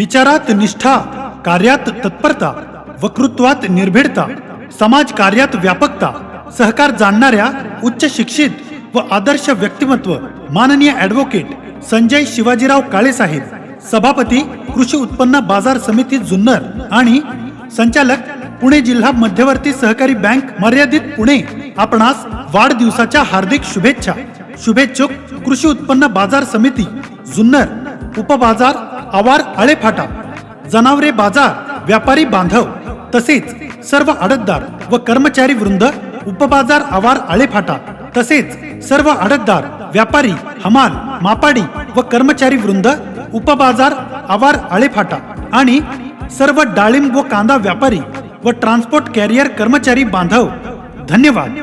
विचारात निष्ठा कार्यात तत्परता वक्तृत्वात निर्भीडता समाज कार्यात व्यापकता सहकार जाणणाऱ्या उच्च शिक्षित व आदर्श व्यक्तिमत्व माननीय ॲडव्होकेट संजय शिवाजीराव काळे साहेब सभापती कृषी उत्पन्न बाजार समिती जुन्नर आणि संचालक पुणे जिल्हा मध्यवर्ती सहकारी बँक मर्यादित पुणे आपणास वाढदिवसाच्या हार्दिक शुभेच्छा. शुभेच्छुक कृषी उत्पन्न बाजार समिती जुन्नर उपबाजार आवार आळेफाटा जनावरे बाजार व्यापारी बांधव तसेच सर्व आडतदार व कर्मचारी वृंद उपबाजार आवार आळेफाटा तसेच सर्व आडतदार व्यापारी हमाल मापाडी व कर्मचारी वृंद उपबाजार आवार आळेफाटा आणि सर्व डाळिंब व कांदा व्यापारी व ट्रान्सपोर्ट कॅरियर कर्मचारी बांधव. धन्यवाद.